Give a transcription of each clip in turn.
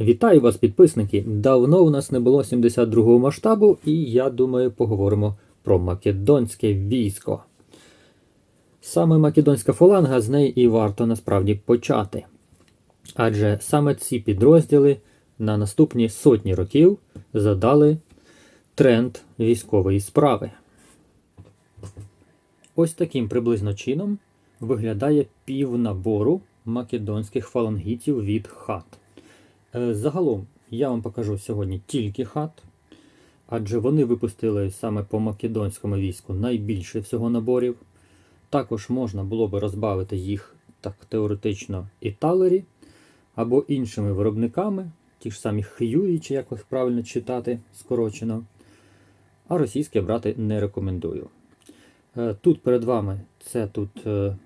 Вітаю вас, підписники! Давно у нас не було 72-го масштабу, і я думаю, поговоримо про македонське військо. Саме македонська фаланга з неї і варто насправді почати. Адже саме ці підрозділи на наступні сотні років задали тренд військової справи. Ось таким приблизно чином виглядає півнабору македонських фалангітів від хат. Е, Загалом я вам покажу сьогодні тільки хат, адже вони випустили саме по македонському війську найбільше всього наборів. Також можна було би розбавити їх так теоретично і талері або іншими виробниками, ті ж самі Х'юї, чи як їх правильно читати скорочено. А російське брати не рекомендую. Е, Тут перед вами це тут е,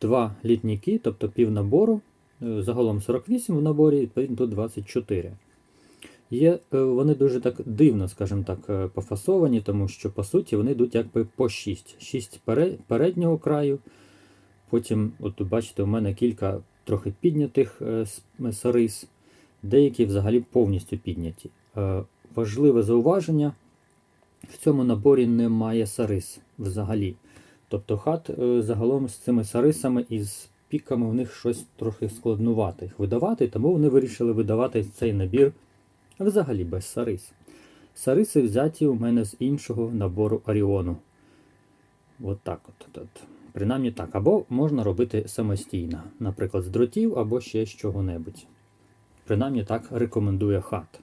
два літніки, тобто пів набору. Е, Загалом 48 в наборі, відповідно тут 24. Є, е, вони дуже так дивно, скажімо так, е, пофасовані, тому що по суті вони йдуть якби по 6. 6 переднього краю. Потім, от бачите, у мене кілька трохи піднятих е, с- сарис, деякі взагалі повністю підняті. Е, Важливе зауваження: в цьому наборі немає сарис взагалі. Тобто хат е, загалом з цими сарисами і з піками в них щось трохи складнувати їх видавати, тому вони вирішили видавати цей набір взагалі без сарис. Сариси взяті у мене з іншого набору Оріону. От так от, от. Принаймні так. Або можна робити самостійно, наприклад, з дротів або ще з чого-небудь. Принаймні так рекомендує хат.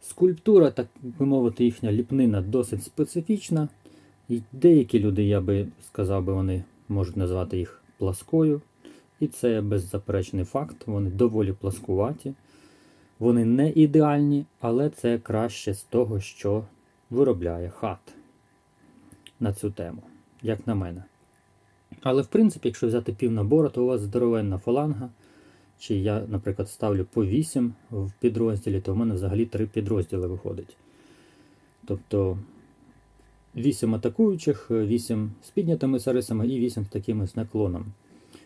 Скульптура, так би мовити, їхня ліпнина досить специфічна. І деякі люди, я би сказав, би, вони можуть назвати їх пласкою. І це беззаперечний факт. Вони доволі пласкуваті. Вони не ідеальні, але це краще з того, що виробляє хат на цю тему, як на мене. Але в принципі, якщо взяти пів набору, то у вас здоровенна фаланга. Чи я, наприклад, ставлю по 8 в підрозділі, то в мене взагалі 3 підрозділи виходить. Тобто 8 атакуючих, 8 з піднятими сарисами і 8 з такими з наклоном.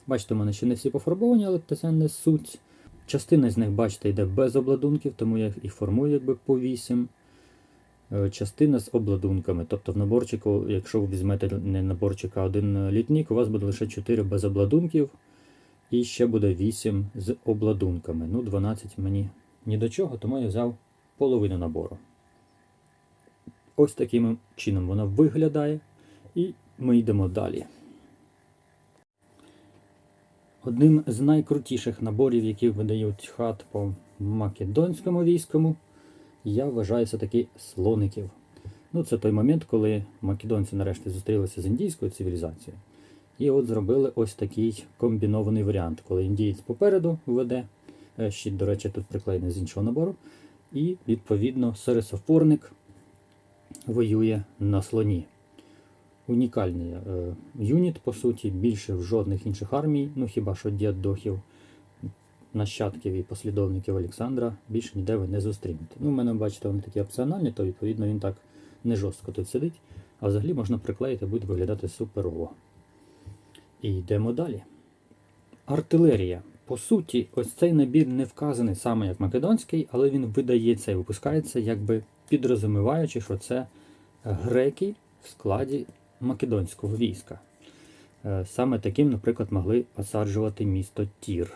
Бачите, у мене ще не всі пофарбовані, але це не суть. Частина з них, бачите, йде без обладунків, тому я їх формую якби по 8. Е, Частина з обладунками. Тобто в наборчику, якщо ви візьмете не наборчика, а один літник, у вас буде лише 4 без обладунків. І ще буде 8 з обладунками. Ну, 12 мені ні до чого, тому я взяв половину набору. Ось таким чином воно виглядає. І ми йдемо далі. Одним з найкрутіших наборів, які видають хат по македонському війському, я вважаю все-таки слоників. Ну, це той момент, коли македонці нарешті зустрілися з індійською цивілізацією. І от зробили ось такий комбінований варіант, коли індієць попереду веде, е, щит, до речі, тут приклеєний з іншого набору, і, відповідно, сирисофорник воює на слоні. Унікальний е, юніт, по суті, більше в жодних інших армій, ну хіба що діадохів, нащадків і послідовників Олександра, більше ніде ви не зустрінете. Ну, в мене, бачите, вони такі опціональні, то відповідно він так не жорстко тут сидить, а взагалі можна приклеїти, буде виглядати суперово. І йдемо далі. Артилерія. По суті, ось цей набір не вказаний саме як македонський, але він видається і випускається, якби підрозуміваючи, що це греки в складі македонського війська. Е, Саме таким, наприклад, могли осаджувати місто Тір.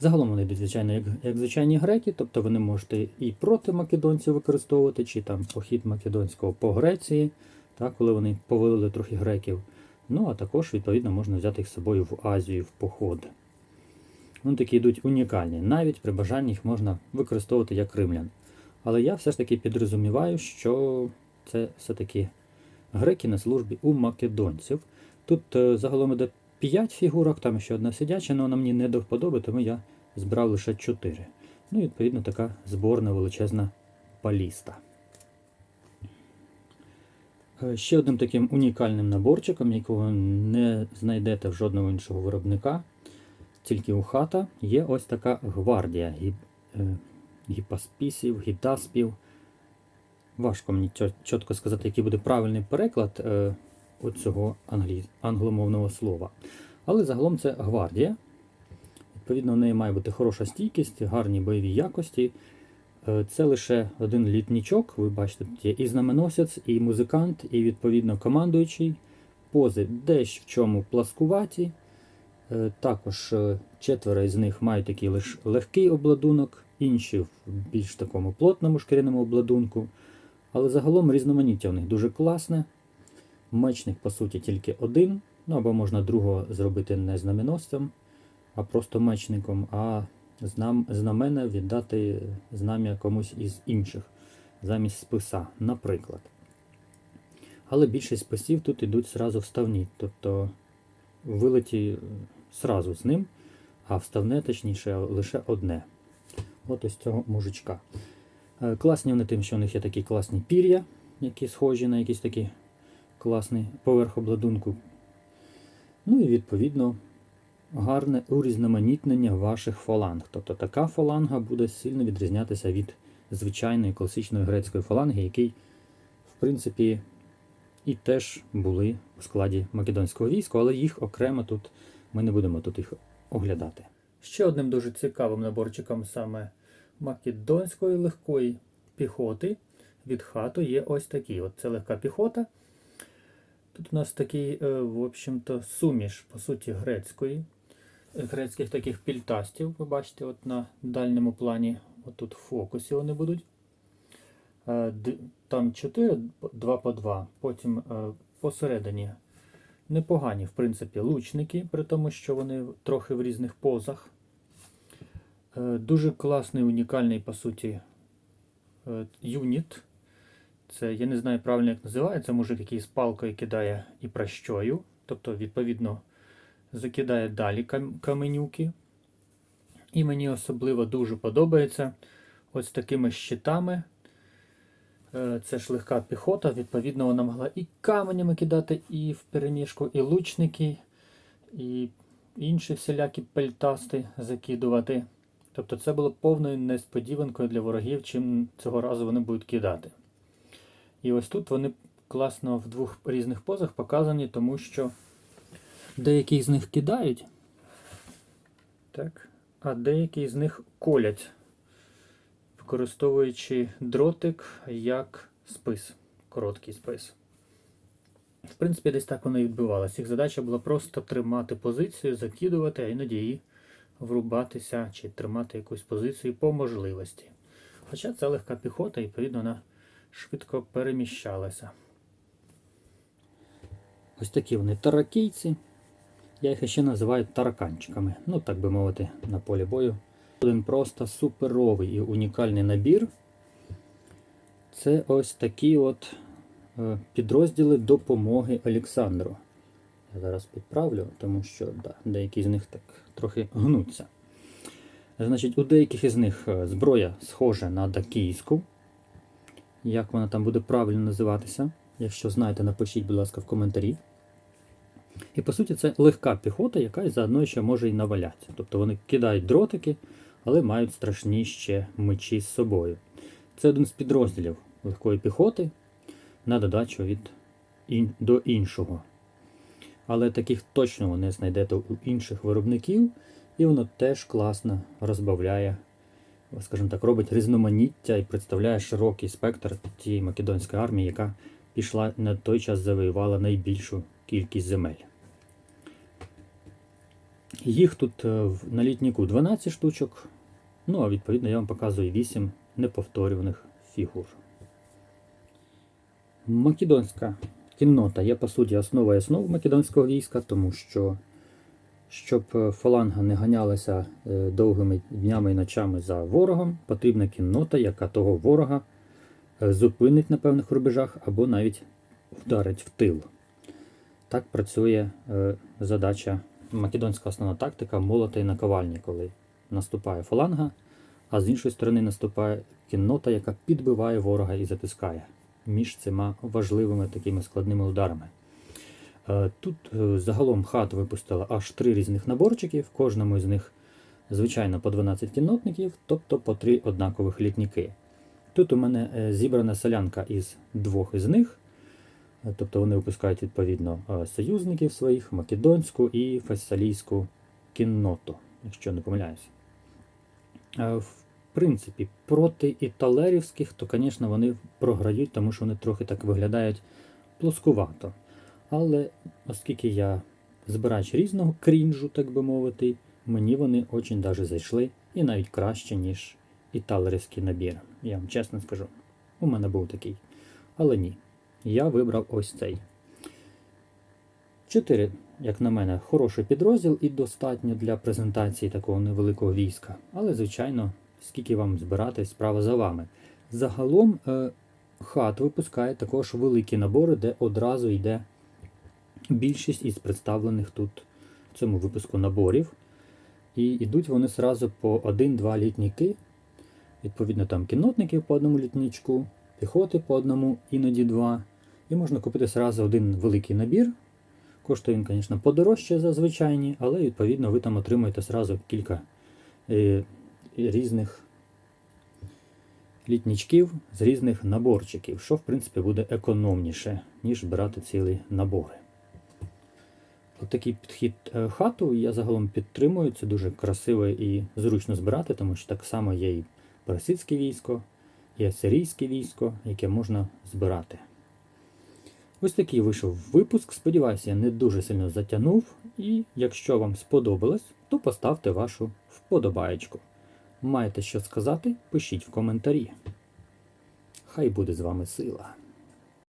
Загалом вони йдуть, звичайно, як, як звичайні греки, тобто ви не можете і проти македонців використовувати, чи там похід македонського по Греції, так, коли вони повалили трохи греків. Ну, а також, відповідно, можна взяти їх з собою в Азію в поход. Вони такі йдуть унікальні. Навіть при бажанні їх можна використовувати як римлян. Але я все ж таки підрозуміваю, що це все-таки греки на службі у македонців. Тут е, загалом іде 5 фігурок, там ще одна сидяча, але вона мені не до вподоби, тому я збрав лише 4. Ну і відповідно така зборна величезна баліста. Е, Ще одним таким унікальним наборчиком, якого не знайдете в жодного іншого виробника, тільки у хата, є ось така гвардія е, гіпаспісів, гітаспів. Важко мені чітко сказати, який буде правильний переклад е, цього англі... англомовного слова. Але загалом це гвардія. Відповідно, в неї має бути хороша стійкість, гарні бойові якості. Е, Це лише один літнічок. Ви бачите, тут є і знаменосець, і музикант, і відповідно командуючий. Пози десь в чому пласкуваті. Е, Також четверо із них мають такий легкий обладунок, інші в більш такому плотному шкіряному обладунку. Але загалом різноманіття в них дуже класне. Мечник, по суті, тільки один. Ну або можна другого зробити не знаменосцем, а просто мечником, а знам, знамена віддати знам'я комусь із інших замість списа, наприклад. Але більшість списів тут ідуть зразу вставні, тобто вилеті зразу з ним, а вставне, точніше, лише одне. От ось цього мужичка. Е, Класні вони тим, що у них є такі класні пір'я, які схожі на якийсь такий класний поверх обладунку. Ну і відповідно гарне урізноманітнення ваших фаланг. Тобто така фаланга буде сильно відрізнятися від звичайної класичної грецької фаланги, який, в принципі, і теж були у складі македонського війська, але їх окремо тут ми не будемо тут їх оглядати. Ще одним дуже цікавим наборчиком саме македонської легкої піхоти від хату є ось такий. От це легка піхота. Тут у нас такий, е, в общем-то, суміш, по суті, грецької, грецьких таких пільтастів. Ви бачите, от на дальньому плані, отут в фокусі вони будуть. Е, Там 4, 2 по 2. Потім е, посередині непогані, в принципі, лучники, при тому, що вони трохи в різних позах. Е, Дуже класний, унікальний, по суті, е, юніт. Це я не знаю правильно, як називається. Мужик, який з палкою кидає і пращою. Тобто, відповідно, закидає далі каменюки. І мені особливо дуже подобається ось такими щитами. Е, Це ж легка піхота, відповідно, вона могла і каменями кидати, і в переміжку, і лучники, і інші всілякі пельтасти закидувати. Тобто це було повною несподіванкою для ворогів, чим цього разу вони будуть кидати. І ось тут вони класно в двох різних позах показані, тому що деякі з них кидають, так, а деякі з них колять, використовуючи дротик як спис, короткий спис. В принципі, десь так воно і відбувалося. Їх задача була просто тримати позицію, закидувати, а іноді і врубатися чи тримати якусь позицію по можливості. Хоча це легка піхота, і відповідно вона швидко переміщалася. Ось такі вони таракійці. Я їх ще називаю тараканчиками. Ну, так би мовити, на полі бою. Один просто суперовий і унікальний набір. Це ось такі от е, підрозділи допомоги Олександру. Зараз підправлю, тому що да, деякі з них так трохи гнуться. Значить, у деяких із них е, зброя схожа на дакійську. Як вона там буде правильно називатися? Якщо знаєте, напишіть, будь ласка, в коментарі. І по суті, це легка піхота, яка заодно ще може і наваляти. Тобто вони кидають дротики, але мають страшні ще мечі з собою. Це один з підрозділів легкої піхоти на додачу від до іншого. Але таких точно ви не знайдете у інших виробників, і воно теж класно розбавляє, скажімо так, робить різноманіття і представляє широкий спектр тієї македонської армії, яка пішла на той час завоювала найбільшу кількість земель. Їх тут е, на літніку 12 штучок. Ну, а відповідно я вам показую 8 неповторюваних фігур. Македонська кіннота є по суті основою основ македонського війська, тому що щоб е, фаланга не ганялася е, довгими днями і ночами за ворогом, потрібна кіннота, яка того ворога е, зупинить на певних рубежах або навіть вдарить в тил. Так працює задача, македонська основна тактика молота і наковальні, коли наступає фаланга, а з іншої сторони наступає кіннота, яка підбиває ворога і затискає між цими важливими такими складними ударами. Е, Тут е, загалом хат випустила аж три різних наборчики, в кожному з них, звичайно, по 12 кіннотників, тобто по три однакових літніки. Тут у мене е, зібрана солянка із двох із них. Тобто вони випускають відповідно союзників своїх, македонську і фессалійську кінноту. якщо не помиляюся. Принципі, проти італерівських, то, звісно, вони програють, тому що вони трохи так виглядають плоскувато. Але оскільки я збирач різного крінжу, так би мовити, мені вони очень даже зайшли і навіть краще, ніж італерівський набір. Я вам чесно скажу. У мене був такий. Але ні. Я вибрав ось цей. 4, як на мене, хороший підрозділ і достатньо для презентації такого невеликого війська. Але, звичайно, скільки вам збирати, справа за вами. Загалом е, хат випускає також великі набори, де одразу йде більшість із представлених тут в цьому випуску наборів. І йдуть вони зразу по 1-2 літніки. Відповідно, там кіннотників по одному літнічку, піхоти по одному, іноді два. І можна купити зразу один великий набір. Коштує він, звісно, подорожче за звичайні, але відповідно ви там отримаєте зразу кілька е, різних літнічків з різних наборчиків, що в принципі буде економніше, ніж брати цілі набори. От такий підхід е, хату я загалом підтримую. Це дуже красиво і зручно збирати, тому що так само є і персидське військо, є сирійське військо, яке можна збирати. Ось такий вийшов випуск. Сподіваюся, я не дуже сильно затягнув. І якщо вам сподобалось, то поставте вашу вподобаєчку. Маєте що сказати? Пишіть в коментарі. Хай буде з вами сила.